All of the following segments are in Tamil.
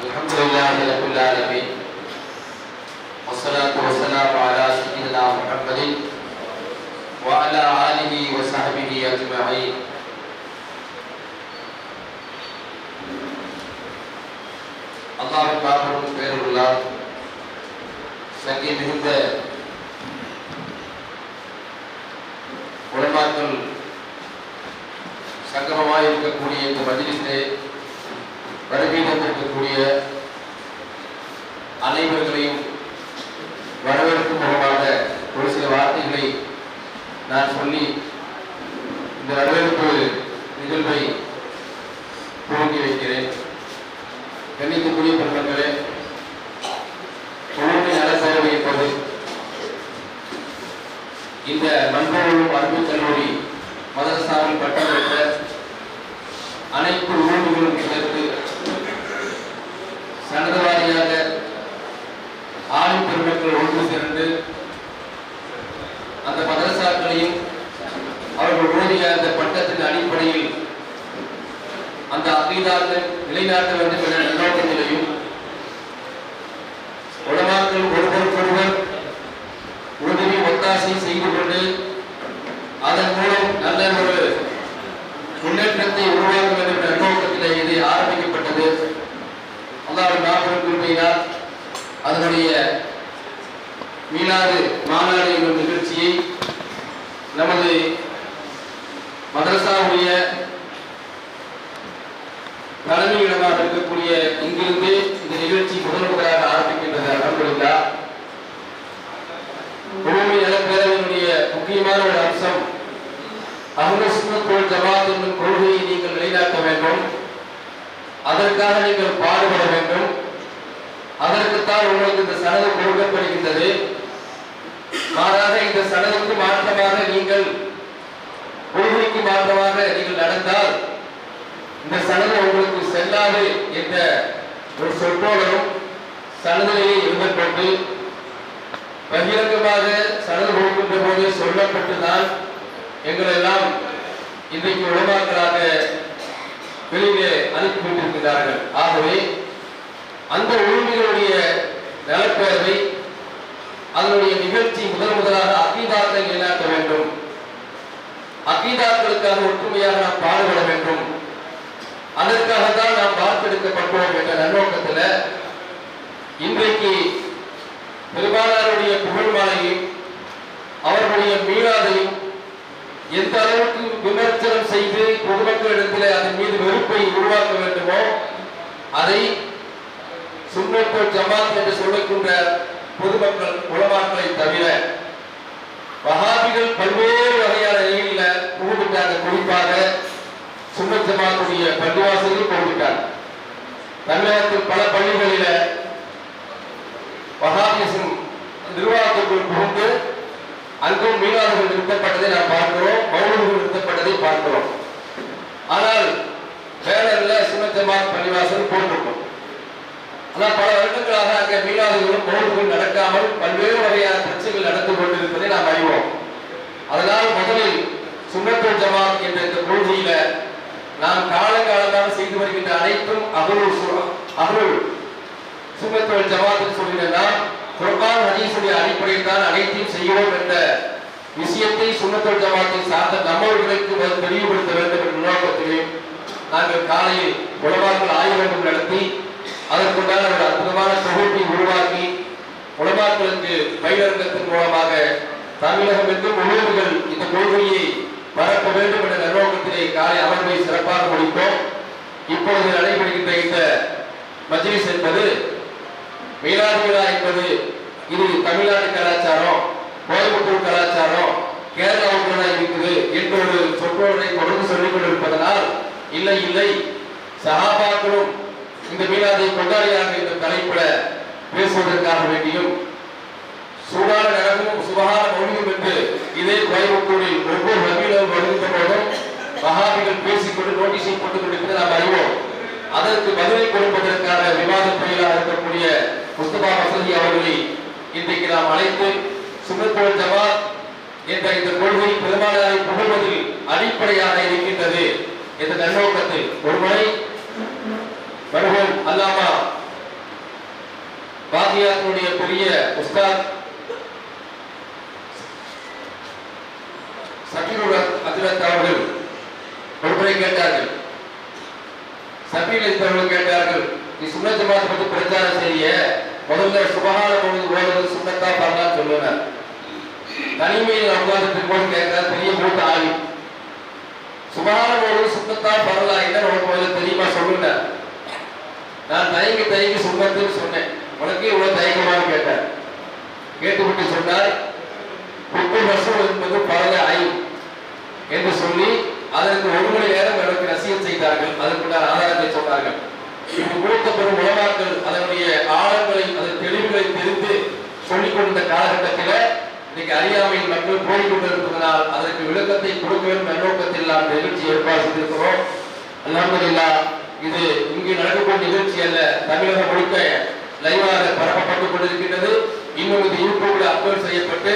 الحمد لله رب العالمين والصلاة والسلام على سيدنا محمد وعلى آله وصحبه أجمعين அல்லாஹ் பாபரும் பேருள்ளார் சங்கி மிகுந்த உலமாக்கள் சங்கமமாக இருக்கக்கூடிய இந்த மஜிலிஸிலே வருகை தந்திருக்கக்கூடிய அனைவர்களையும் வரவேற்கும் முகமாக ஒரு சில வார்த்தைகளை நான் சொல்லி இந்த வரவேற்பு நிகழ்வை துவங்கி வைக்கிறேன். கண்ணியத்துக்குரிய பெருமக்களே தொழுமை நலசேவை என்பது இந்த மண்பொருளும் அன்பு கல்லூரி மதரசாவில் பட்டம் பெற்ற அனைத்து உறவுகளும் சேர்த்து சனதவாரியாக ஆளும் பெருமக்கள் ஒன்று சேர்ந்து அந்த மதரசாக்களையும் அவர்கள் ஓதிய அந்த பட்டத்தின் அடிப்படையில் அந்த நிலைநாட்ட வேண்டும் என்ற நன்னோக்கத்திலையும் உலமாக்கள் ஒருவருக்கொருவர் உதவி ஒத்தாசை செய்து கொண்டு அதன் மூலம் நல்ல ஒரு முன்னேற்றத்தை உருவாக்க வேண்டும் என்ற நோக்கத்திலே இது ஆரம்பிக்கப்பட்டது அல்லாஹ் நாகரிக குறிப்பினார் அதனுடைய மீனாது மாநாடு என்னும் நிகழ்ச்சியை நமது மதரசாவுடைய தலைமையிடமாக இருக்கக்கூடிய இங்கிருந்து இந்த நிகழ்ச்சி முதல் முதலாக ஆரம்பிக்கின்றது அலமதுல்லா உரிமை நலப்பேரவையினுடைய முக்கியமான ஒரு அம்சம். அஹ்மசுல் ஜமாத் என்னும் கொள்கையை நீங்கள் நிலைநாட்ட வேண்டும். அதற்காக நீங்கள் பாடுபட வேண்டும். அதற்குத்தான் உங்களுக்கு இந்த சனது கொடுக்கப்படுகின்றது. மாறாக இந்த சனதுக்கு மாற்றமாக நீங்கள் கொள்கைக்கு மாற்றமாக நீங்கள் நடந்தால் இந்த சனது உங்களுக்கு செல்லாது என்ற ஒரு சொற்றோடரும் சனதிலேயே எழுதப்பட்டு பகிரங்கமாக சடல் கொடுக்கின்ற போது சொல்லப்பட்டுதான் எங்களை எல்லாம் இன்றைக்கு உலமாக்களாக வெளியிலே அனுப்பிவிட்டிருக்கிறார்கள் ஆகவே அந்த உரிமைகளுடைய நலப்பேரவை அதனுடைய நிகழ்ச்சி முதல் முதலாக அக்கீதாக்களை நிலைநாட்ட வேண்டும். அக்கீதாக்களுக்காக ஒற்றுமையாக நாம் பாடுபட வேண்டும். அதற்காகத்தான் நாம் வார்த்தெடுக்கப்பட்டோம் என்ற நன்னோக்கத்தில் இன்றைக்கு பெருமானாருடைய புகழ்மலையும் அவர்களுடைய மீனாதையும் எந்த அளவுக்கு விமர்சனம் செய்து பொதுமக்களிடத்தில் அதன் மீது வெறுப்பை உருவாக்க வேண்டுமோ அதை சுண்ணத்தோ ஜமாத் என்று சொல்லக்கூடிய பொதுமக்கள் உளமாக்களை தவிர வகாபிகள் பல்வேறு வகையான நிலையில் புகுந்துட்டாங்க. குறிப்பாக சுண்ணத் ஜமாத்துடைய பள்ளிவாசலில் புகுந்துட்டாங்க. தமிழகத்தில் பல பள்ளிகளில் வஹாபிசம் நிர்வாகத்திற்குள் புகுந்து அங்கும் மீனவர்கள் நிறுத்தப்பட்டதை நாம் பார்க்கிறோம் மௌனர்கள் நிறுத்தப்பட்டதை பார்க்கிறோம். ஆனால் பேனர்ல சுண்ணத் பள்ளிவாசல் போட்டிருக்கும். ஆனால் பல வருடங்களாக அங்கே மீனவர்களும் மௌனர்கள் நடக்காமல் பல்வேறு வகையான பிரச்சனைகள் நடந்து கொண்டிருப்பதை நாம் அறிவோம். அதனால் முதலில் சுண்ணத்துல் ஜமாத் என்ற இந்த கொள்கையில நாம் காலங்காலமாக செய்து வருகின்ற அனைத்தும் அகரூர் அகரூர் அகருள் சுண்ணத்துல் ஜமாத் சொல்லினா ஹதீஸுடைய அடிப்படையில் தான் அனைத்தையும் செய்கிறோம் என்ற விஷயத்தை சுண்ணத்தொழில் ஜமாத்தை சார்ந்த நம்மவர்களுக்கு தெளிவுபடுத்த வேண்டும் என்ற நோக்கத்திலையும் நாங்கள் காலையில் உலமாக்கள் ஆய்வகம் நடத்தி அதற்குண்டான ஒரு அற்புதமான தொகுப்பை உருவாக்கி உலமாக்களுக்கு பயிரங்கத்தின் மூலமாக தமிழகம் எங்கும் உணவுகள் இந்த கொள்கையை பரப்ப வேண்டும் என்ற நன்னோக்கத்திலே காலை அமர்வை சிறப்பாக முடித்தோம் இப்பொழுது நடைபெறுகின்ற இந்த மஜ்லிஸ் என்பது மீலாது விழா என்பது இது தமிழ்நாடு கலாச்சாரம் கோயம்புத்தூர் கலாச்சாரம் கேரளா தான் இருக்குது என்ற ஒரு சொற்றொடரை தொடர்ந்து சொல்லிக் கொண்டிருப்பதனால் இல்லை இல்லை. சஹாபாக்களும் இந்த மீனாதை கொண்டாடியாக இந்த தலைப்புல பேசுவதற்காக வேண்டியும் சூடான நரகமும் சுபகான மொழியும் என்று இதே கோயம்புத்தூரில் ஒவ்வொரு வகையிலும் வருகின்ற போதும் மகாபிகள் பேசிக்கொண்டு நோட்டீஸை போட்டுக் கொண்டிருப்பதை நாம் அறிவோம். அதற்கு பதிலை கொடுப்பதற்காக விவாத புயலாக இருக்கக்கூடிய முஸ்தபா வசதி அவர்களை இன்றைக்கு நாம் அழைத்து சுமத்தோல் ஜமாத் என்ற இந்த கொள்கை பெருமானாரை புகழ்வதில் அடிப்படையாக இருக்கின்றது என்ற நன்னோக்கத்தில் ஒருமுறை வருவோம் அல்லாமா பாத்தியாத்தினுடைய பெரிய உஸ்தாத் சபீருல் அஜரத் அவர்கள் ஒரு கேட்டார்கள். சபீல் அவர்கள் கேட்டார்கள் நீ சுண்ண ஜமாத் பத்தி பிரச்சாரம் செய்ய முதல்ல சுபகான பொழுது ஓடுறது சுண்ணத்தா பண்ணா சொல்லுவேன். தனிமையில் உட்கார்ந்துட்டு போது கேட்கிறார் பெரிய மூத்த ஆவி சுபகான பொழுது சுண்ணத்தா பண்ணலாம் என்ன உனக்கு முதல்ல தெரியுமா சொல்லுங்க. நான் தயங்கி தயங்கி சுண்ணத்துன்னு சொன்னேன். உனக்கு இவ்வளவு தயக்கமான்னு கேட்டேன். கேட்டுவிட்டு சொன்னார். முப்பது வருஷம் என்பது பரல ஆயும் என்று சொல்லி அதற்கு ஒரு மணி நேரம் எனக்கு ரசியம் செய்தார்கள். அதற்குண்டான இப்படி கொடுத்த உலமாக்கள் அதனுடைய ஆழங்களை அதன் தெளிவுகளை தெரிந்து சொல்லிக் கொண்ட காலகட்டத்தில் இன்னைக்கு அறியாமையில் மக்கள் போய்கொண்டிருப்பதனால் அதற்கு விளக்கத்தை கொடுக்க வேண்டும் நோக்கத்தில் நாம் நிகழ்ச்சி ஏற்பாடு செய்திருக்கிறோம். அல்லாமதில்லா இது இங்கு நடக்கக்கூடிய நிகழ்ச்சி அல்ல தமிழகம் முழுக்க லைவாக பரப்பப்பட்டுக் கொண்டிருக்கின்றது. இன்னும் இது யூடியூப்ல அப்லோட் செய்யப்பட்டு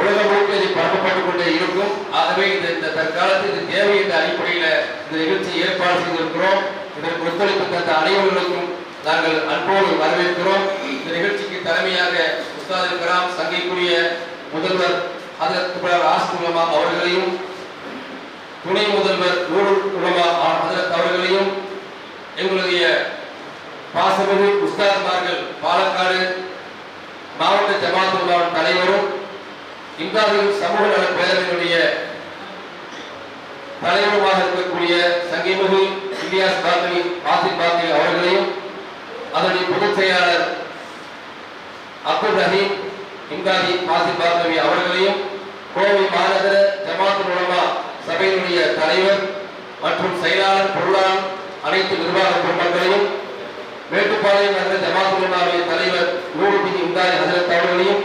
உலகம் முழுக்க இது பரப்பப்பட்டுக் கொண்டே இருக்கும். ஆகவே இந்த தற்காலத்தில் இது தேவை என்ற அடிப்படையில் இந்த நிகழ்ச்சியை ஏற்பாடு செய்திருக்கிறோம். இதற்கு ஒத்துழைப்பு தந்த அனைவர்களுக்கும் நாங்கள் அன்போடு வரவேற்கிறோம். இந்த நிகழ்ச்சிக்கு தலைமையாக உஸ்தாது கலாம் சங்கைக்குரிய முதல்வர் அதற்கு ஆஸ்து உலமா அவர்களையும் துணை முதல்வர் நூருல் குலமா ஹதரத் அவர்களையும் எங்களுடைய பாசமிகு உஸ்தாத்மார்கள் பாலக்காடு மாவட்ட ஜமாத் தலைவரும் இந்தாவில் சமூக நல பேரவையினுடைய தலைவருமாக இருக்கக்கூடிய சங்கிமிகு இலியாஸ் பாத்ரி ஆசிப் பாத்ரி அவர்களையும் அதனுடைய பொதுச் செயலாளர் அப்துல் ரஹீம் இங்காதி ஆசிப் பாத்ரி அவர்களையும் கோவை மாநகர ஜமாத் உலமா சபையினுடைய தலைவர் மற்றும் செயலாளர் பொருளாளர் அனைத்து நிர்வாக பெருமக்களையும் மேட்டுப்பாளையம் நகர ஜமாத் உலமாவுடைய தலைவர் நூறுபி இங்காதி ஹசரத் அவர்களையும்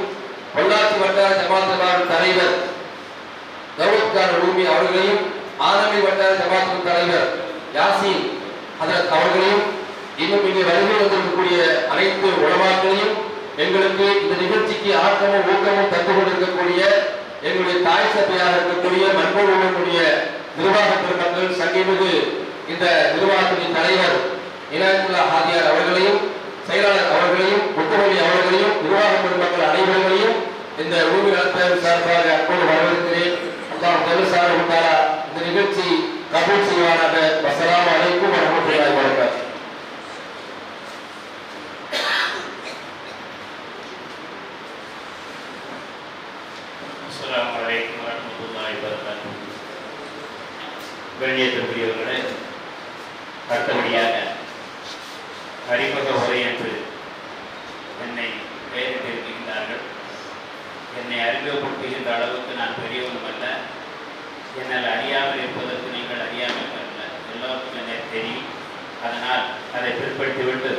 பொள்ளாச்சி வட்டார ஜமாத் உலமாவின் தலைவர் தௌலத் கான் உலூமி அவர்களையும் ஆனமி வட்டார ஜமாத்தின் தலைவர் யாசின் அதற்கு அவர்களையும் இன்னும் இங்கே வருகை வந்திருக்கக்கூடிய அனைத்து உணவாக்களையும் எங்களுக்கு இந்த நிகழ்ச்சிக்கு ஆக்கமும் ஊக்கமும் தந்து கொண்டிருக்கக்கூடிய எங்களுடைய தாய் சபையாக இருக்கக்கூடிய மண்போடைய நிர்வாக பெருமக்கள் சங்கிமிகு இந்த நிர்வாகத்தின் தலைவர் இனாயத்துல்லா ஹாதியார் அவர்களையும் செயலாளர் அவர்களையும் முத்துமொழி அவர்களையும் நிர்வாக பெருமக்கள் அனைவர்களையும் இந்த ஊர் சார்பாக அப்போது வரவேற்கிறேன். அல்லாஹ் ஜெல்லசார இந்த நிகழ்ச்சி கபூல் செய்வானாக வசலாம் அலைக்கும் வரமத்துல்லாஹி வபரகாத்துஹு. அஸ்ஸலாமு கண்ணியத்திற்குரியவர்களே அடுத்தபடியாக அறிமுக உரை என்று என்னை பெயரிட்டிருக்கின்றார்கள் என்னை அறிமுகப்படுத்துகின்ற அளவுக்கு நான் பெரியவனும் அல்ல. என்னால் அறியாமல் இருப்பதற்கு நீங்கள் அறியாமல் அல்ல எல்லோருக்கும் என்ன தெரியும். அதனால் அதை பிற்படுத்திவிட்டு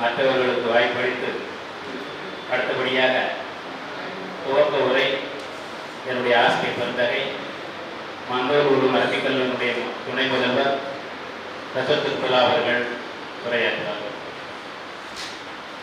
மற்றவர்களுக்கு வாய்ப்பளித்து அடுத்தபடியாக துவக்க உரை என்னுடைய ஆசிரியர் பந்தகை மங்களூர் உரு அரபிக்கல்லூரினுடைய துணை முதல்வர் ரசத்துக்குல்லா அவர்கள் உரையாற்றுவார்.